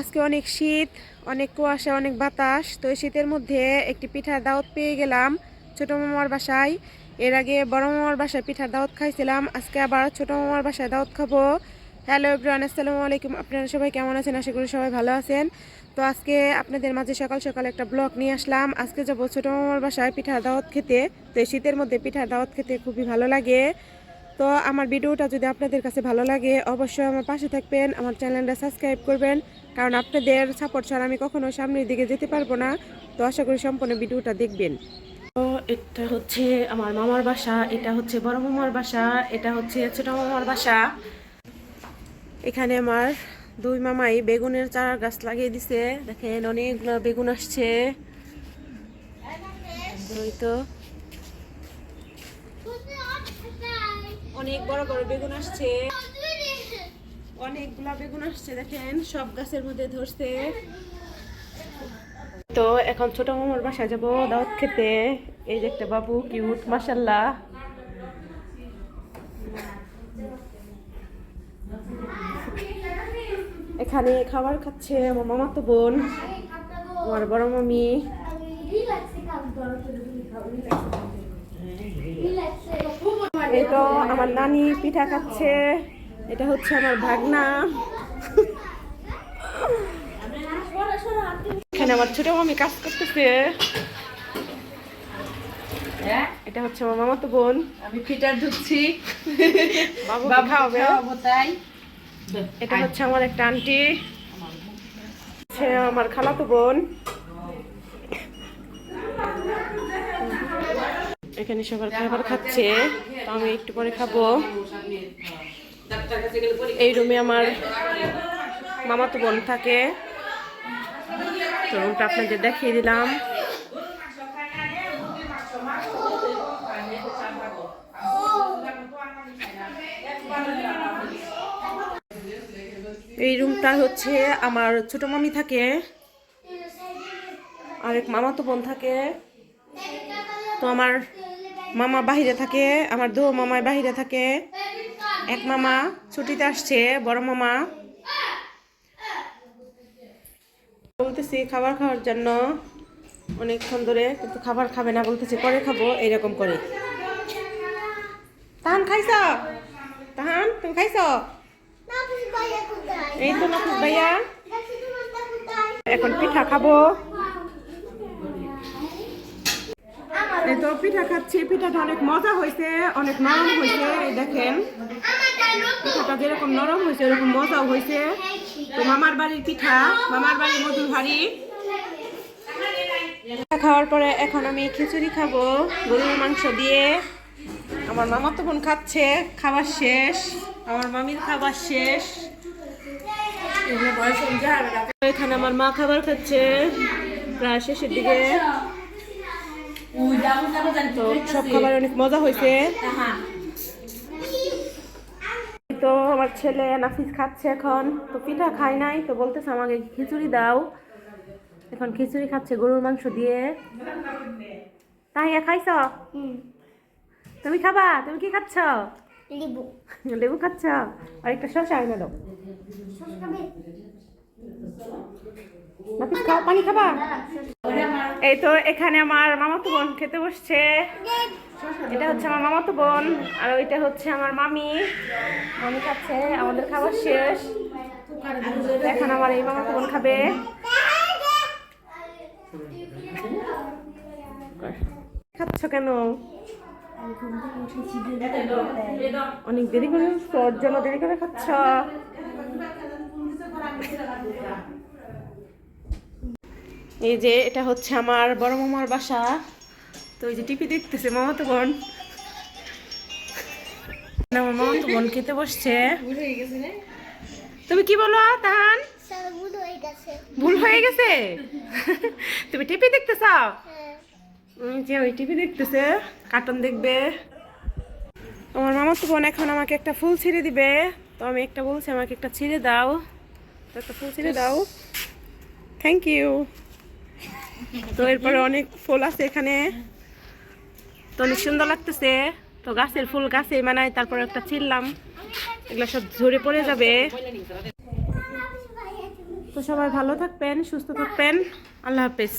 আজকে অনেক শীত, অনেক কুয়াশা, অনেক বাতাস। তো এই শীতের মধ্যে একটি পিঠার দাওয়াত পেয়ে গেলাম ছোটো মামার বাসায়। এর আগে বড় মামার বাসায় পিঠার দাওয়াত খাইছিলাম, আজকে আবার ছোটো মামার বাসায় দাওয়াত খাব। হ্যালো এভরিওয়ান আসসালামু আলাইকুম। আপনারা সবাই কেমন আছেন? আশা করি সবাই ভালো আছেন। তো আজকে আপনাদের মাঝে সকাল সকাল একটা ব্লগ নিয়ে আসলাম। আজকে যাব ছোটো মামার বাসায় পিঠার দাওয়াত খেতে। তো শীতের মধ্যে পিঠার দাওয়াত খেতে খুবই ভালো লাগে। তো আমার ভিডিওটা যদি আপনাদের কাছে ভালো লাগে অবশ্যই আমার পাশে থাকবেন আমার চ্যানেলটা সাবস্ক্রাইব করবেন কারণ আপনাদের সাপোর্ট ছাড়া আমি কখনো সামনের দিকে যেতে পারব না। তো আশা করি সম্পূর্ণ ভিডিওটা দেখবেন। তো এটা হচ্ছে আমার মামার বাসা এটা হচ্ছে বড় মামার বাসা এটা হচ্ছে ছোট মামার বাসা। এখানে আমার দুই মামাই বেগুনের চারা গাছ লাগিয়ে দিছে। দেখেন অনেকগুলো বেগুন আসছে। তো অনেক বড় বড় বেগুন আসছে। অনেকগুলা বেগুন আসছে, দেখেন, সব গাছের মধ্যে ধরছে। তো এখন ছোট মামার বাসায় যাব দাওয়াত খেতে। এই যে একটা বাবু, কিউট মাসাল্লাহ এখানে খাবার খাচ্ছে আমার মামা তো বোন, আমার বড় মামি। এই তো আমার নানি পিঠা খাচ্ছে। এটা হচ্ছে আমার ভাগনা। এখানে আমার ছোট মামি কাজ করতেছে। এটা হচ্ছে আমার মামা তো বোন। আমি ফিটার ঢুকছি বাবু বাবা খাওয়াবে। তাই। এটা হচ্ছে আমার একটা আন্টি। আমার খালাতো বোন। এখানে সবার খাবার খাচ্ছে। তো আমি একটু পরে খাব। এই রুমে আমার মামাতো বোন থাকে। তো রুমটা আপনাদের দেখিয়ে দিলাম। এই রুমটা হচ্ছে আমার ছোট মামি থাকে। আর এক মামাতো বোন থাকে। তো আমার মামা বাহিরে থাকে আমার দু মামায় বাহিরে থাকে। এক মামা ছুটিতে আসছে বড় মামা। বলতেছি খাবার খাওয়ার জন্য অনেকক্ষণ ধরে কিন্তু খাবার খাবে না বলতেছি পরে খাব এইরকম করে। তাহান খাইছ? তাহান তুমি খাইছ? এই তো নাকুস ভাইয়া। এখন পিঠা খাব। এই তো পিঠা খাচ্ছি। পিঠাটা অনেক মজা হয়েছে, অনেক নরম হয়েছে দেখেন। পিঠাটা যেরকম নরম হয়েছে এরকম মজাও হয়েছে। তো মামার বাড়ির পিঠা, মামার বাড়ির মধুর হাড়ি। খাওয়ার পরে এখন আমি খিচুড়ি খাব, গরুর মাংস দিয়ে। আমার মামা তো বোন খাচ্ছে খাবার শেষ। আমার মামির খাবার শেষ। এখানে আমার মা খাবার খাচ্ছে। প্রায় শেষের দিকে। তো সব খাবার অনেক মজা হয়েছে। হ্যাঁ তো আমার ছেলে নাফিস খাচ্ছে এখন তো পিঠা খাই নাই তো বলতেছে আমাকে খিচুড়ি দাও। এখন খিচুড়ি খাচ্ছে গরুর মাংস দিয়ে। তাই খাইছ? তুমি খাবা? তুমি কি খাচ্ছ? লিবু। লেবু খাচ্ছ? আর একটা শসা এনে দাও। নাফিস খাও পানি খাবা? এই তো এখানে আমার মামাতো বোন খেতে বসছে। এটা হচ্ছে আমার মামাতো বোন, আর ওইটা হচ্ছে আমার মামি। মামি খাচ্ছে, আমাদের খাবার শেষ। এখন আমার এই মামাতো বোন খাবে। খাচ্ছ কেন? অনেক দেরি করে জন্য দেরি করে খাচ্ছ। এই যে এটা হচ্ছে আমার বড় মামার বাসা। তো এই যে টিপি দেখতেছে মামা তো বোন আমার মামাতো বোন খেতে বসছে। তুমি কি বলো তাহান? ভুল হয়ে গেছে। তুমি দেখতেছ? হ্যাঁ উম, যে ওই টিভি দেখতেছে কার্টুন দেখবে। আমার মামা তো বোন এখন আমাকে একটা ফুল ছিঁড়ে দিবে। তো আমি একটা বলছি আমাকে একটা ছিঁড়ে দাও। তো একটা ফুল ছিঁড়ে দাও। থ্যাংক ইউ তো এরপরে অনেক ফুল আছে এখানে। তো অনেক সুন্দর লাগতেছে। তো গাছের ফুল গাছে মানে তারপরে একটা ছিঁড়লাম। এগুলো সব ঝরে পড়ে যাবে। তো সবাই ভালো থাকবেন, সুস্থ থাকবেন। আল্লাহ হাফেজ।